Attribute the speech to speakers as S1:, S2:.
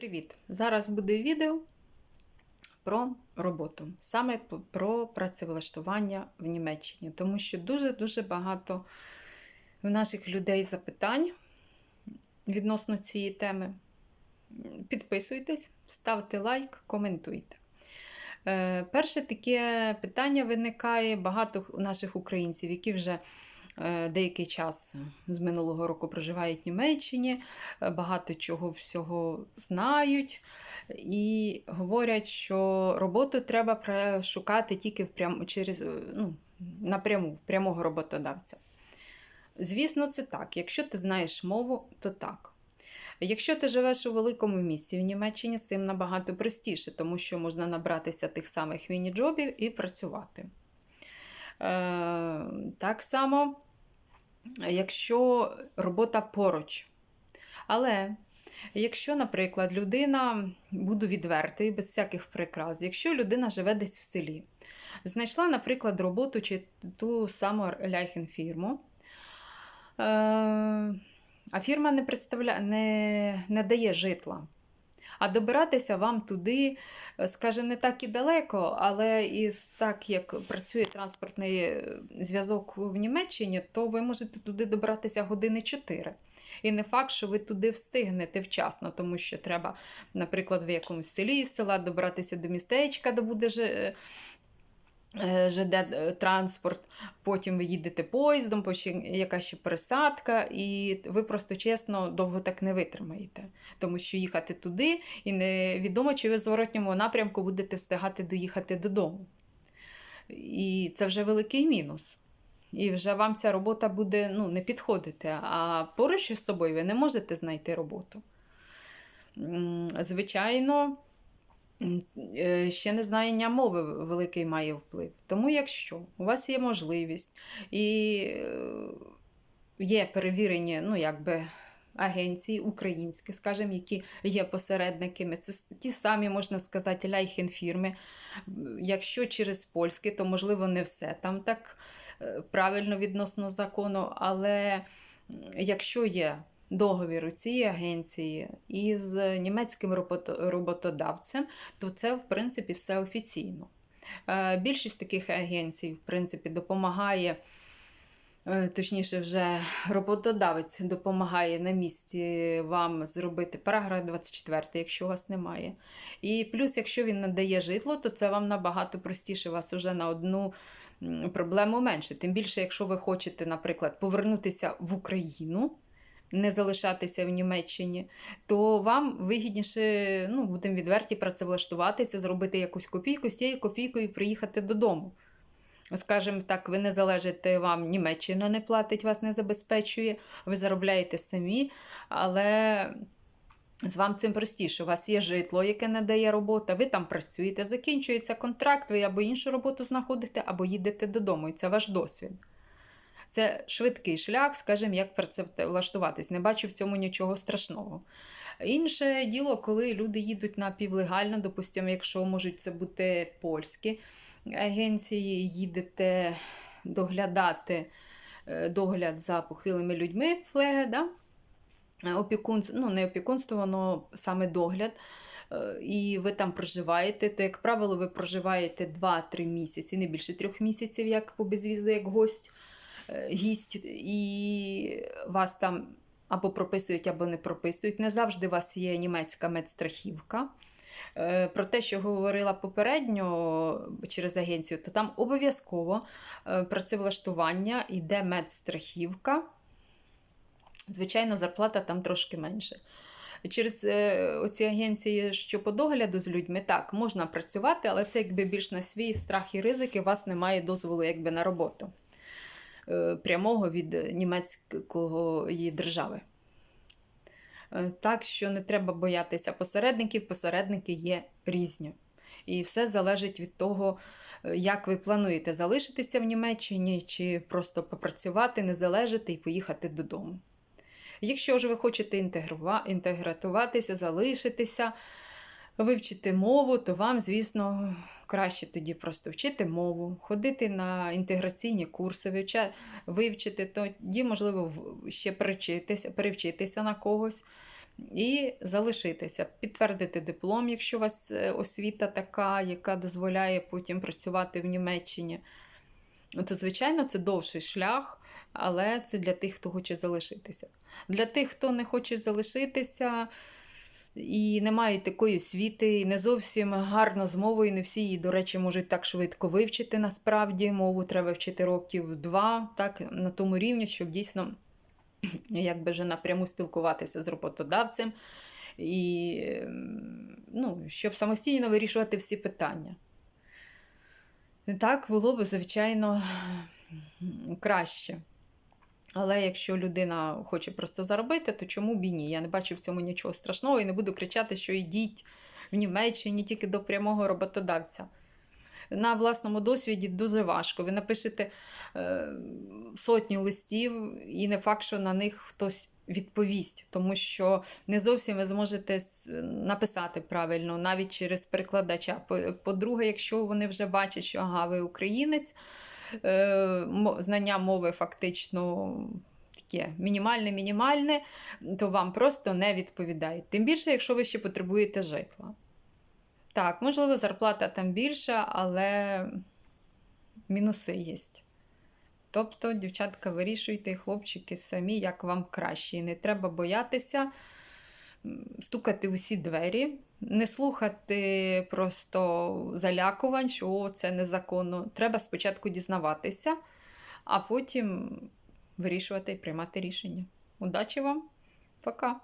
S1: Привіт! Зараз буде відео про роботу, саме про працевлаштування в Німеччині, тому що дуже-дуже багато в наших людей запитань відносно цієї теми. Підписуйтесь, ставте лайк, коментуйте. Е, Перше таке питання виникає багато наших українців, які вже деякий час з минулого року проживають в Німеччині, е, багато чого всього знають і говорять, що роботу треба шукати тільки впрям... через, е, ну, напряму, прямого роботодавця. Звісно, це так. Якщо ти знаєш мову, то так. Якщо ти живеш у великому місті в Німеччині, цим набагато простіше, тому що можна набратися тих самих міні-джобів і працювати. Е, так само, якщо робота поруч. Але якщо, наприклад, людина, буду відвертою, без всяких прикрас, якщо людина живе десь в селі, знайшла, наприклад, роботу чи ту саму ляйхен-фірму, е, а фірма не, представля... не, не дає житла. А добиратися вам туди, скаже, не так і далеко, але і так як працює транспортний е, зв'язок в Німеччині, то ви можете туди добратися години 4. І не факт, що ви туди встигнете вчасно, тому що треба, наприклад, в якомусь селі з села добратися до містечка, де буде е, е, ЖД е, потім ви їдете поїздом, потім якась ще пересадка, і ви просто чесно довго так не витримаєте. Тому що їхати туди, і невідомо, чи ви в зворотньому напрямку будете встигати доїхати додому. І це вже великий мінус. І вже вам ця робота буде ну, не підходити, а поруч із собою ви не можете знайти роботу. Звичайно, ще незнання мови великий має вплив. Тому, якщо у вас є можливість і е, є перевірені, ну, якби. Агенції українські, скажімо, які є посередниками. Це ті самі, можна сказати, ляйхен-фірми. Якщо через польське, то можливо не все там так е, правильно відносно закону, але якщо є договір у цій агенції із німецьким роботодавцем, то це в принципі все офіційно. Е, Більшість таких агенцій, в принципі, допомагає. е, Точніше, вже роботодавець допомагає на місці вам зробити параграф 24, якщо у вас немає. І плюс, якщо він надає житло, то це вам набагато простіше вас вже на одну проблему менше. Тим більше, якщо ви хочете, наприклад, повернутися в Україну, не залишатися в Німеччині, то вам вигідніше, ну, будемо відверті, працевлаштуватися, зробити якусь копійку, з тією копійкою приїхати додому. Скажімо так, ви не залежите вам, Німеччина не платить, вас не забезпечує, ви заробляєте самі, але з вам цим простіше. У вас є житло, яке не дає робота, ви там працюєте, закінчується контракт, ви або іншу роботу знаходите, або їдете додому. І це ваш досвід. Це швидкий шлях, скажімо, як працевлаштуватись. Не бачу в цьому нічого страшного. Інше діло, коли люди їдуть напівлегально, допустимо, якщо можуть це бути польські агенції, їдете доглядати е, догляд за похилими людьми, флеге, да? опікунство, ну не опікунство, воно саме догляд. Е, І ви там проживаєте, то, як правило, ви проживаєте 2-3 місяці, не більше трьох місяців, як по безвізу, як гость, гість, і вас там або прописують, або не прописують. Не завжди у вас є німецька медстрахівка. Е, Про те, що говорила попередньо через агенцію, то там обов'язково е, працевлаштування йде медстрахівка. Звичайно, зарплата там трошки менше. Через е, оці агенції, що по догляду з людьми, так, можна працювати, але це якби більш на свій страх і ризики, у вас немає дозволу якби, на роботу прямого від німецької держави. Е, Так що не треба боятися посередників, посередники є різні. І все залежить від того, е, як ви плануєте залишитися в Німеччині, чи просто попрацювати, не залежати і поїхати додому. Якщо ж ви хочете інтегратуватися, залишитися, вивчити мову, то вам, звісно, краще тоді просто вчити мову, ходити на інтеграційні курси, вивчити, тоді, можливо, ще перевчитися, перевчитися на когось. і залишитися, підтвердити диплом, якщо у вас е, освіта така, яка дозволяє потім працювати в Німеччині. То, звичайно, це довший шлях, але це для тих, хто хоче залишитися. Для тих, хто не хоче залишитися і не має такої освіти, і не зовсім гарно з мовою, не всі її, до речі, можуть так швидко вивчити насправді. Мову треба вчити років два, так, на тому рівні, щоб дійсно якби вже напряму спілкуватися з роботодавцем, і ну, щоб самостійно вирішувати всі питання. Так було б, звичайно, краще. Але якщо людина хоче просто заробити, то чому б і ні? Я не бачу в цьому нічого страшного і не буду кричати, що йдіть в Німеччині тільки до прямого роботодавця. На власному досвіді дуже важко. Ви напишете е, сотню листів, і не факт, що на них хтось відповість, тому що не зовсім ви зможете написати правильно, навіть через перекладача. По- По-друге, якщо вони вже бачать, що ага, ви українець, знання мови фактично таке мінімальне-мінімальне, то вам просто не відповідають. Тим більше, якщо ви ще потребуєте житла. Так, можливо, зарплата там більша, але мінуси є. Тобто, дівчатка, вирішуйте, хлопчики, самі, як вам краще. І не треба боятися стукати у всі двері, не слухати просто залякувань, що «О, це незаконно. Треба спочатку дізнаватися, а потім вирішувати і приймати рішення. Удачі вам! Пока!